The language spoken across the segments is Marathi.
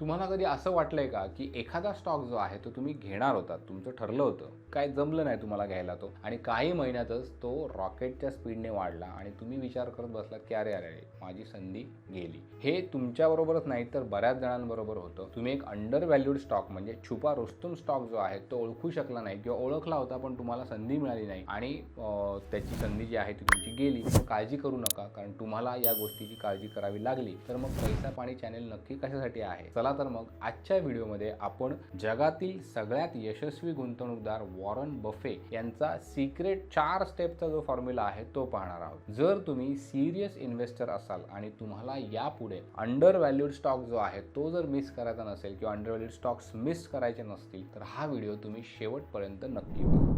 तुम्हाला कधी असं वाटलंय का की एखादा स्टॉक जो आहे तो तुम्ही घेणार होता तुमचं ठरलं होतं काय जमलं नाही तुम्हाला घ्यायला तो आणि काही महिन्यातच तो रॉकेटच्या स्पीडने वाढला आणि तुम्ही विचार करत बसलात की अरे अरे माझी संधी गेली. हे तुमच्याबरोबरच नाही तर बऱ्याच जणांबरोबर होतं. तुम्ही एक अंडर व्हॅल्यूड स्टॉक म्हणजे छुपा रुस्तुम स्टॉक जो आहे तो ओळखू शकला नाही किंवा ओळखला होता पण तुम्हाला संधी मिळाली नाही आणि त्याची संधी जी आहे ती तुमची गेली. काळजी करू नका कारण तुम्हाला या गोष्टीची काळजी करावी लागली. तर मग पैसा पाणी चॅनेल नक्की कशासाठी आहे? चला तर मग आजच्या व्हिडिओमध्ये आपण जगातील सगळ्यात यशस्वी गुंतवणूकदार वॉरन बफे यांचा सिक्रेट चार स्टेपचा जो फॉर्म्युला आहे तो पाहणार आहोत. जर तुम्ही सिरियस इन्व्हेस्टर असाल आणि तुम्हाला यापुढे अंडर व्हॅल्यूड स्टॉक जो आहे तो जर मिस करायचा नसेल किंवा अंडर व्हॅल्यूड स्टॉक्स मिस करायचे नसतील तर हा व्हिडिओ तुम्ही शेवटपर्यंत नक्की बघा.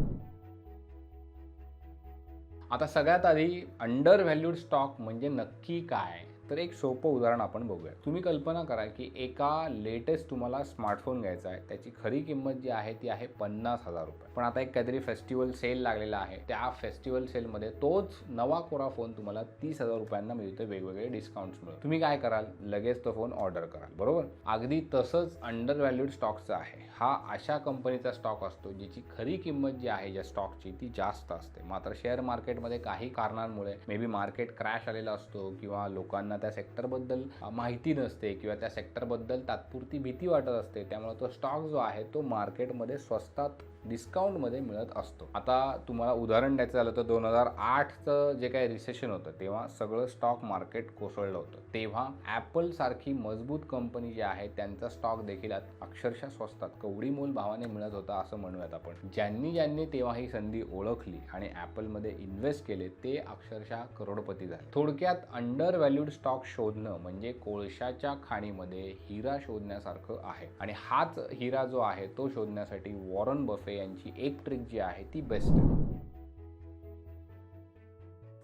आता सगळ्यात आधी अंडर व्हॅल्यूड स्टॉक म्हणजे नक्की काय? तर एक सोपं उदाहरण आपण बघूया. तुम्ही कल्पना करा की एका लेटेस्ट तुम्हाला स्मार्टफोन घ्यायचा आहे. त्याची खरी किंमत जी आहे ती आहे पन्नास हजार रुपये. पण आता एक काहीतरी फेस्टिवल सेल लागलेला आहे. त्या फेस्टिवल सेलमध्ये तोच नवा कोरा फोन तुम्हाला तीस हजार रुपयांना मिळतो वेगवेगळे डिस्काउंट्स मिळून. तुम्ही काय कराल? लगेच तो फोन ऑर्डर कराल. बरोबर? अगदी तसंच अंडर व्हॅल्यूड स्टॉकचं आहे. हा अशा कंपनीचा स्टॉक असतो ज्याची खरी किंमत जी आहे ज्या स्टॉकची ती जास्त असते. मात्र शेअर मार्केटमध्ये काही कारणांमुळे मे बी मार्केट क्रॅश आलेला असतो किंवा लोकांना त्या सेक्टरबद्दल माहिती नसते किंवा त्या सेक्टरबद्दल तात्पुरती भीती वाटत असते त्यामुळे तो स्टॉक जो आहे तो मार्केटमध्ये स्वस्तात डिस्काउंटमध्ये मिळत असतो. आता तुम्हाला उदाहरण द्यायचं झालं तर दोन हजार आठचं जे काही रिसेशन होतं तेव्हा सगळं स्टॉक मार्केट कोसळलं होतं. तेव्हा ॲपल सारखी मजबूत कंपनी जी आहे त्यांचा स्टॉक देखील अक्षरशः स्वस्तात कवडी मोल भावाने मिळत होता असं म्हणूयात आपण. ज्यांनी ज्यांनी तेव्हा ही संधी ओळखली आणि ॲपलमध्ये इन्व्हेस्ट केले ते अक्षरशः करोडपती झाले. थोडक्यात अंडर व्हॅल्यूड स्टॉक शोधणं म्हणजे कोळशाच्या खाणीमध्ये हिरा शोधण्यासारखं आहे. आणि हाच हिरा जो आहे तो शोधण्यासाठी वॉरन बफे यांची. एक ट्रिक जी आहे ती बेस्ट आहे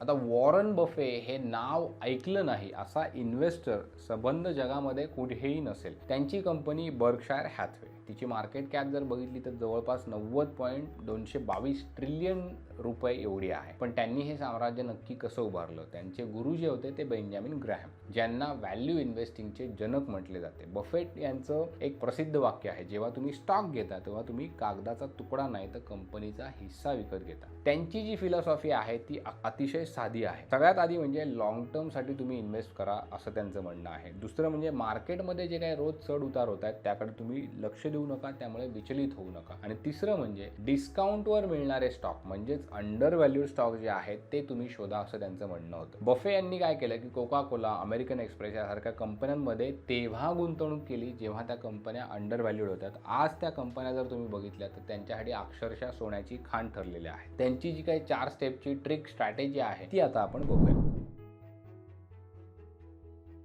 आता वॉरन बफे हे नाव ऐकलं नाही असा इन्व्हेस्टर सबंध जगामध्ये कुठेही नसेल. त्यांची कंपनी बर्कशायर हॅथवे तिची मार्केट कॅप जर बघितली तर जवळपास नव्वद पॉईंट दोनशे बावीस ट्रिलियन रुपये एवढी आहे. पण त्यांनी हे साम्राज्य नक्की कसं उभारलं? त्यांचे गुरु जे होते ते बेंजामिन ग्रॅहम ज्यांना व्हॅल्यू इन्व्हेस्टिंगचे जनक म्हटले जाते. बफेट यांचं एक प्रसिद्ध वाक्य आहे जेव्हा तुम्ही स्टॉक घेता तेव्हा तुम्ही कागदाचा तुकडा नाही तर कंपनीचा हिस्सा विकत घेता. त्यांची जी फिलॉसॉफी आहे ती अतिशय साधी आहे. सगळ्यात आधी म्हणजे लॉंग टर्मसाठी तुम्ही इन्व्हेस्ट करा असं त्यांचं म्हणणं आहे. दुसरं म्हणजे मार्केटमध्ये जे काही रोज चढ उतार होत आहेत त्याकडे तुम्ही लक्ष देऊ नका त्यामुळे विचलित होऊ नका. आणि तिसरं म्हणजे डिस्काउंटवर मिळणारे स्टॉक म्हणजेच अंडर व्हॅल्यूड स्टॉक जे आहेत ते तुम्ही शोधा असं त्यांचं म्हणणं होतं. बफे यांनी काय केलं की कोका कोला अमेरिकन एक्सप्रेस यासारख्या कंपन्यांमध्ये तेव्हा गुंतवणूक केली जेव्हा त्या कंपन्या अंडर व्हॅल्यूड होत्या. आज त्या कंपन्या जर तुम्ही बघितल्या तर त्यांच्यासाठी अक्षरशः सोन्याची खाण ठरलेली आहे. त्यांची जी काही चार स्टेपची ट्रिक स्ट्रॅटेजी आहे ती आता आपण बघूया.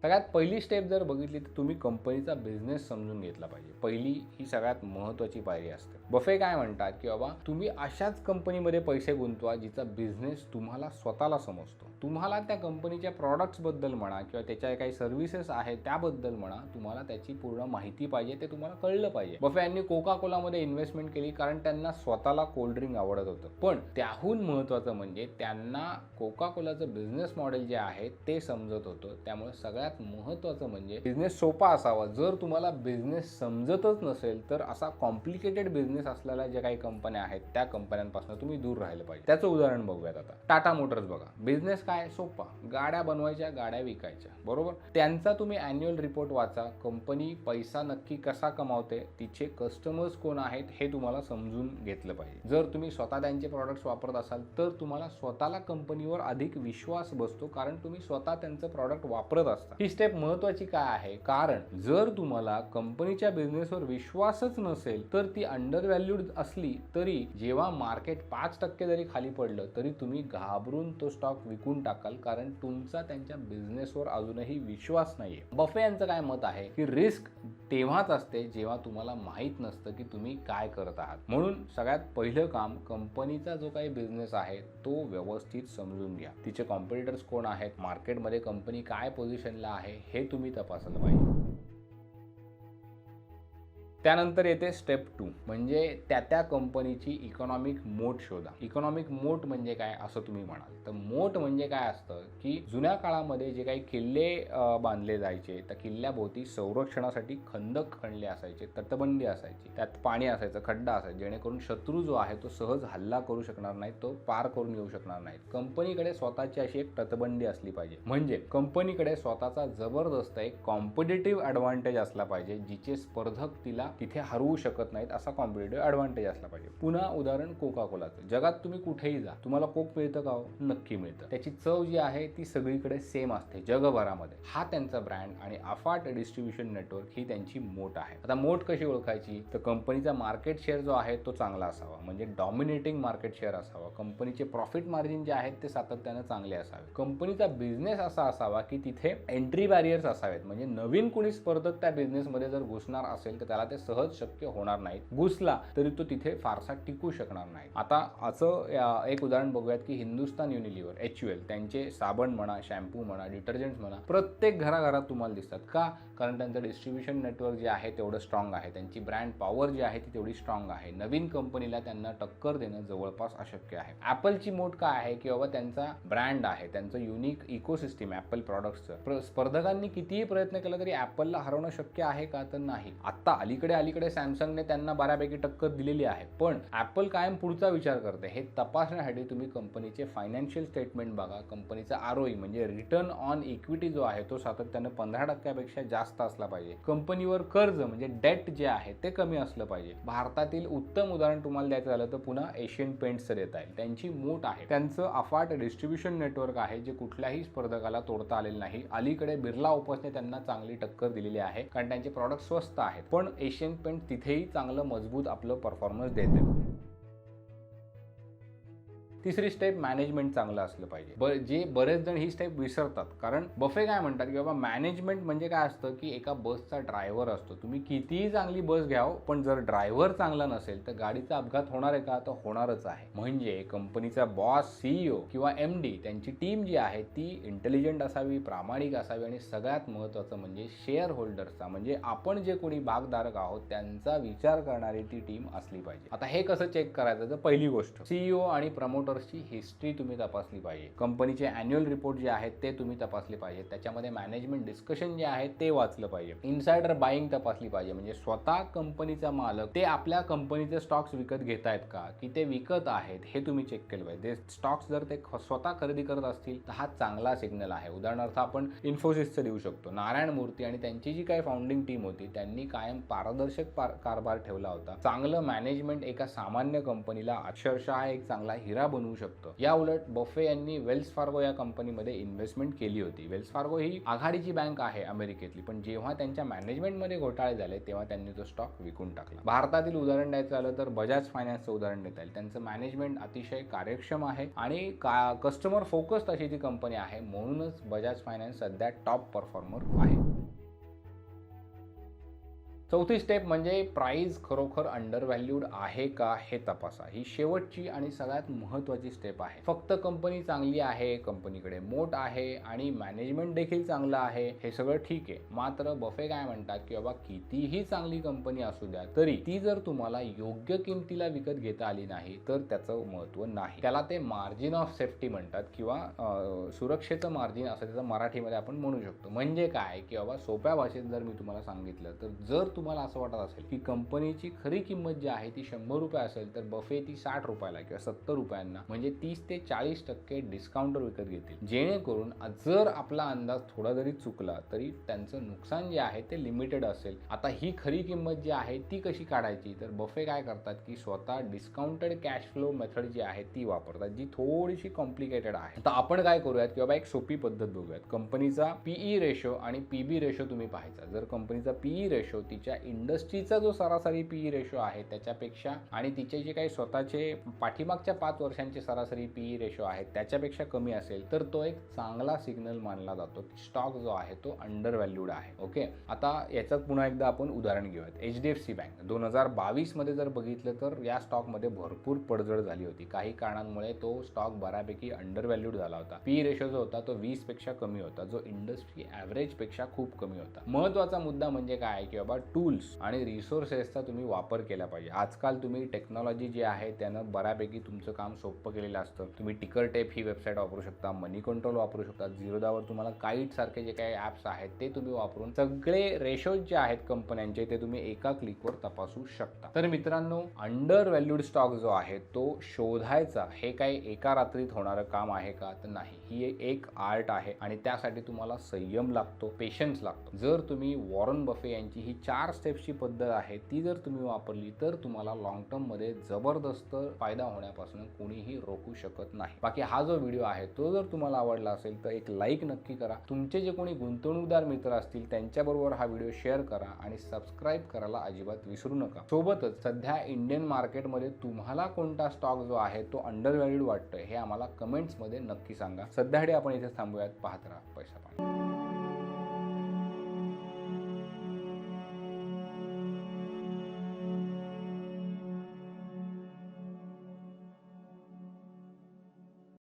सगळ्यात पहिली स्टेप जर बघितली तर तुम्ही कंपनीचा बिझनेस समजून घेतला पाहिजे. पहिली ही सगळ्यात महत्त्वाची पायरी असते. बफे काय म्हणतात की बाबा तुम्ही अशाच कंपनीमध्ये पैसे गुंतवा जिचा बिझनेस तुम्हाला स्वतःला समजतो. तुम्हाला त्या कंपनीच्या प्रॉडक्ट्सबद्दल म्हणा किंवा त्याच्या काही सर्व्हिसेस आहेत त्याबद्दल म्हणा तुम्हाला त्याची पूर्ण माहिती पाहिजे ते तुम्हाला कळलं पाहिजे. बफे यांनी कोका कोलामध्ये इन्व्हेस्टमेंट केली कारण त्यांना स्वतःला कोल्ड ड्रिंक आवडत होतं. पण त्याहून महत्त्वाचं म्हणजे त्यांना कोका कोलाचं बिझनेस मॉडेल जे आहे ते समजत होतं. त्यामुळे सगळ्यात महत्त्वाचं म्हणजे बिझनेस सोपा असावा. जर तुम्हाला बिझनेस समजतच नसेल तर असा कॉम्प्लिकेटेड बिझनेस असलेल्या ज्या काही कंपन्या आहेत त्या कंपन्यांपासून तुम्ही दूर राहिलं पाहिजे. त्याचं उदाहरण बघूयात आता. टाटा मोटर्स बघा. बिझनेस काय? सोपा. गाड्या बनवायच्या गाड्या विकायच्या. बरोबर? त्यांचा तुम्ही अॅन्युअल रिपोर्ट वाचा. कंपनी पैसा नक्की कसा कमावते तिचे कस्टमर्स कोण आहेत हे तुम्हाला समजून घेतलं पाहिजे. जर तुम्ही स्वतः त्यांचे प्रॉडक्ट्स वापरत असाल तर तुम्हाला स्वतःला कंपनीवर अधिक विश्वास बसतो कारण तुम्ही स्वतः त्यांचं प्रॉडक्ट वापरत असता. ही स्टेप महत्वाची काय आहे? कारण जर तुम्हाला कंपनीच्या बिझनेसवर विश्वासच नसेल तर ती अंडर व्हॅल्यूड असली तरी जेव्हा मार्केट पाच टक्के जरी खाली पडलं तरी तुम्ही घाबरून तो स्टॉक विकून टाकाल कारण तुमचा त्यांच्या बिझनेसवर अजूनही विश्वास नाहीये. बफे यांचं काय मत आहे? की रिस्क तेव्हाच असते जेव्हा तुम्हाला माहीत नसतं की तुम्ही काय करत आहात. म्हणून सगळ्यात पहिलं काम कंपनीचा जो काही बिझनेस आहे तो व्यवस्थित समजून घ्या. तिचे कॉम्पिटिटर्स कोण आहेत? मार्केटमध्ये कंपनी काय पोझिशनला आहे हे तुम्ही तपासलं पाहिजे. त्यानंतर येते स्टेप टू म्हणजे त्या त्या कंपनीची इकॉनॉमिक मोट शोधा. इकॉनॉमिक मोट म्हणजे काय असं तुम्ही म्हणाल. तर मोट म्हणजे काय असतं की जुन्या काळामध्ये जे काही किल्ले बांधले जायचे त्या किल्ल्याभोवती संरक्षणासाठी खंदक खणले असायचे तटबंदी असायची त्यात पाणी असायचं खड्डा असायचा जेणेकरून शत्रू जो आहे तो सहज हल्ला करू शकणार नाही तो पार करून येऊ शकणार नाही कंपनीकडे स्वतःची अशी एक तटबंदी असली पाहिजे. म्हणजे कंपनीकडे स्वतःचा जबरदस्त एक कॉम्पिटेटिव्ह ॲडव्हान्टेज असला पाहिजे जिचे स्पर्धक तिला तिथे हरवू शकत नाहीत असा कॉम्पिटेटिव्ह ॲडव्हान्टेज असला पाहिजे. पुन्हा उदाहरण कोका कोलाचं जगात तुम्ही कुठेही जा तुम्हाला कोक मिळतं का हो? नक्की मिळतं. त्याची चव जी आहे ती सगळीकडे सेम असते जगभरामध्ये. हा त्यांचा ब्रँड आणि अफाट डिस्ट्रीब्युशन नेटवर्क ही त्यांची मोठ आहे. आता मोठ कशी ओळखायची? तर कंपनीचा मार्केट शेअर जो आहे तो चांगला असावा. म्हणजे डॉमिनेटिंग मार्केट शेअर असावा. कंपनीचे प्रॉफिट मार्जिन जे आहेत ते सातत्यानं चांगले असावे. कंपनीचा बिझनेस असा असावा की तिथे एंट्री बॅरियर्स असावेत. म्हणजे नवीन कोणी स्पर्धक त्या बिझनेसमध्ये जर घुसणार असेल तर त्याला ते सहज शक्य होणार नाहीत. घुसला तरी तो तिथे फारसा टिकू शकणार नाही. आता असं एक उदाहरण बघूयात की Hindustan Unilever H U L त्यांचे साबण म्हणा शॅम्पू म्हणा डिटर्जंट म्हणा प्रत्येक घराघरात तुम्हाला दिसतात. का? कारण त्यांचं डिस्ट्रीब्युशन नेटवर्क जे आहे तेवढं स्ट्रॉंग आहे. त्यांची ब्रँड पॉवर जी आहे ती तेवढी स्ट्रॉंग आहे. नवीन कंपनीला त्यांना टक्कर देणं जवळपास अशक्य आहे. ॲपलची मोठ काय आहे की बाबा त्यांचा ब्रँड आहे त्यांचं युनिक इकोसिस्टीम ॲपल प्रॉडक्टचं स्पर्धकांनी कितीही प्रयत्न केला तरी ॲपलला हरवणं शक्य आहे का? तर नाही. आत्ता अलीकडे अलीकडे सॅमसंगने त्यांना बऱ्यापैकी टक्कर दिलेली आहे. पण ॲपल कायम पुढचा विचार करते. हे तपासण्यासाठी तुम्ही कंपनीचे फायनान्शियल स्टेटमेंट बघा. कंपनीचा आरोई म्हणजे रिटर्न ऑन इक्विटी जो आहे तो सातत्यानं पंधरा टक्क्यापेक्षा जास्त असला पाहिजे. कंपनीवर कर्ज म्हणजे डेट जे आहे ते कमी असलं पाहिजे. भारतातील उत्तम उदाहरण तुम्हाला द्यायचं झालं तर पुन्हा एशियन पेंट्सचं देता येईल. त्यांची मोठ आहे. त्यांचं अफाट डिस्ट्रीब्युशन नेटवर्क आहे जे कुठल्याही स्पर्धकाला तोडता आलेलं नाही. अलीकडे बिर्ला ओपसने त्यांना चांगली टक्कर दिलेली आहे कारण त्यांचे प्रॉडक्ट स्वस्त आहेत. पण एशियन पेंट तिथेही चांगलं मजबूत आपलं परफॉर्मन्स देते. तिसरी स्टेप मॅनेजमेंट चांगलं असलं पाहिजे. बर जे बरेच जण ही स्टेप विसरतात. कारण बफे काय म्हणतात की बाबा मॅनेजमेंट म्हणजे काय असतं की एका बसचा ड्रायव्हर असतो. तुम्ही कितीही चांगली बस घ्याव पण जर ड्रायव्हर चांगला नसेल तर गाडीचा अपघात होणार आहे का? तर होणारच आहे. म्हणजे कंपनीचा बॉस सीईओ किंवा एम डी त्यांची टीम जी आहे ती इंटेलिजंट असावी प्रामाणिक असावी आणि सगळ्यात महत्त्वाचं म्हणजे शेअर होल्डर्सचा म्हणजे आपण जे कोणी भागधारक आहोत त्यांचा विचार करणारी ती टीम असली पाहिजे. आता हे कसं चेक करायचं? तर पहिली गोष्ट सीईओ आणि प्रमोटर्सची हिस्ट्री तुम्ही तपासली पाहिजे. कंपनीचे अॅन्युअल रिपोर्ट जे आहेत ते तुम्ही तपासले पाहिजे त्याच्यामध्ये मॅनेजमेंट डिस्कशन जे आहे ते वाचलं पाहिजे. इन्सायडर बाईंग तपासली पाहिजे. म्हणजे स्वतः कंपनीचा मालक ते आपल्या कंपनीचे स्टॉक्स विकत घेत आहेत का? की ते विकत आहेत हे तुम्ही चेक केलं पाहिजे. स्टॉक्स जर ते स्वतः खरेदी करत असतील तर हा चांगला सिग्नल आहे. उदाहरणार्थ आपण इन्फोसिसचं देऊ शकतो. नारायण मूर्ती आणि त्यांची जी काही फाउंडिंग टीम होती त्यांनी कायम पारदर्शक कारभार ठेवला होता. चांगलं मॅनेजमेंट एका सामान्य कंपनीला अक्षरशः एक चांगला हिरा बनवू शकतं. या उलट बफे यांनी वेल्स फार्गो या कंपनीमध्ये इन्व्हेस्टमेंट केली होती. वेल्स फार्गो ही आघाडीची बँक आहे अमेरिकेतली पण जेव्हा त्यांच्या मॅनेजमेंटमध्ये घोटाळे झाले तेव्हा त्यांनी तो स्टॉक विकून टाकला. भारतातील उदाहरण द्यायचं झालं तर बजाज फायनान्सचं उदाहरण देता येईल. त्यांचं मॅनेजमेंट अतिशय कार्यक्षम आहे आणि का कस्टमर फोकस्ड अशी ती कंपनी आहे म्हणूनच बजाज फायनान्स सध्या टॉप परफॉर्मर आहे. चौथी स्टेप म्हणजे प्राईज खरोखर अंडर व्हॅल्यूड आहे का हे तपासा. ही शेवटची आणि सगळ्यात महत्त्वाची स्टेप आहे. फक्त कंपनी चांगली आहे कंपनीकडे मोठ आहे आणि मॅनेजमेंट देखील चांगलं आहे हे सगळं ठीक आहे. मात्र बफे काय म्हणतात की बाबा कितीही चांगली कंपनी असू द्या तरी ती जर तुम्हाला योग्य किमतीला विकत घेता आली नाही तर त्याचं महत्त्व नाही. त्याला ते मार्जिन ऑफ सेफ्टी म्हणतात किंवा सुरक्षेचं मार्जिन असं त्याचं मराठीमध्ये आपण म्हणू शकतो. म्हणजे काय? की बाबा सोप्या भाषेत जर मी तुम्हाला सांगितलं तर जर तुम्हाला असं वाटत असेल की कंपनीची खरी किंमत जी आहे ती शंभर रुपये असेल तर बफे ती साठ रुपयाला किंवा सत्तर रुपयांना म्हणजे तीस ते चाळीस टक्के डिस्काउंटवर विकत घेतील. जेणेकरून जर आपला अंदाज थोडा जरी चुकला तरी त्यांचं नुकसान जे आहे ते लिमिटेड असेल. आता ही खरी किंमत जी आहे ती कशी काढायची? तर बफे काय करतात की स्वतः डिस्काउंटेड कॅश फ्लो मेथड जी आहे ती वापरतात जी थोडीशी कॉम्प्लिकेटेड आहे. आता आपण काय करूयात किंवा एक सोपी पद्धत बघूयात. कंपनीचा पीई रेशो आणि पीबी रेशो तुम्ही पाहायचा. जर कंपनीचा पीई रेशो तिच्या इंडस्ट्रीचा जो सरासरी पीई रेशो आहे त्याच्यापेक्षा आणि तिचे जे काही स्वतःचे पाठीमागच्या पाच वर्षांचे सरासरी पीई रेशो आहे त्याच्यापेक्षा कमी असेल तर तो एक चांगला सिग्नल मानला जातो. की स्टॉक जो आहे तो अंडर व्हॅल्यूड आहे. ओके आता याच्यात पुन्हा एकदा आपण उदाहरण घेऊयात. H D F C bank दोन हजार बावीसमध्ये जर बघितलं तर या स्टॉकमध्ये भरपूर पडझड झाली होती. काही कारणांमुळे तो स्टॉक बऱ्यापैकी अंडर व्हॅल्यूड झाला होता. पी रेशो जो होता तो वीसपेक्षा कमी होता. जो इंडस्ट्री ॲव्हरेजपेक्षा खूप कमी होता. महत्त्वाचा मुद्दा म्हणजे काय? आहे की बाबा टूल्स आणि रिसोर्सेसचा तुम्ही वापर केला पाहिजे. आजकाल तुम्ही टेक्नॉलॉजी जी आहे त्यानं बऱ्यापैकी तुमचं काम सोपं केलेलं असतं. तुम्ही टिकर टेप ही वेबसाईट वापरू शकता मनी कंट्रोल वापरू शकता. झिरोदावर तुम्हाला काईट सारखे जे काही ॲप्स आहेत ते तुम्ही वापरून सगळे रेशोज जे आहेत कंपन्यांचे ते तुम्ही एका क्लिकवर तपासू शकता. तर मित्रांनो अंडर व्हॅल्यूड स्टॉक जो आहे तो शोधायचा. हे काही एका रात्रीत होणारं काम आहे का? तर नाही. ही एक आर्ट आहे आणि त्यासाठी तुम्हाला संयम लागतो पेशन्स लागतो. जर तुम्ही वॉरन बफे यांची ही चार चार स्टेप्सची पद्धत आहे ती जर तुम्ही वापरली तर तुम्हाला लॉंग टर्ममध्ये जबरदस्त फायदा होण्यापासून कोणीही रोखू शकत नाही. बाकी हा जो व्हिडिओ आहे तो जर तुम्हाला आवडला असेल तर एक लाईक नक्की करा. तुमचे जे कोणी गुंतवणूकदार मित्र असतील त्यांच्याबरोबर हा व्हिडिओ शेअर करा आणि सबस्क्राईब करायला अजिबात विसरू नका. सोबतच सध्या इंडियन मार्केटमध्ये तुम्हाला कोणता स्टॉक जो आहे तो अंडर व्हॅल्यूड वाटतोय हे आम्हाला कमेंट्समध्ये नक्की सांगा. सध्यासाठी आपण इथे थांबूयात. पाहत राहा पैसा पाणी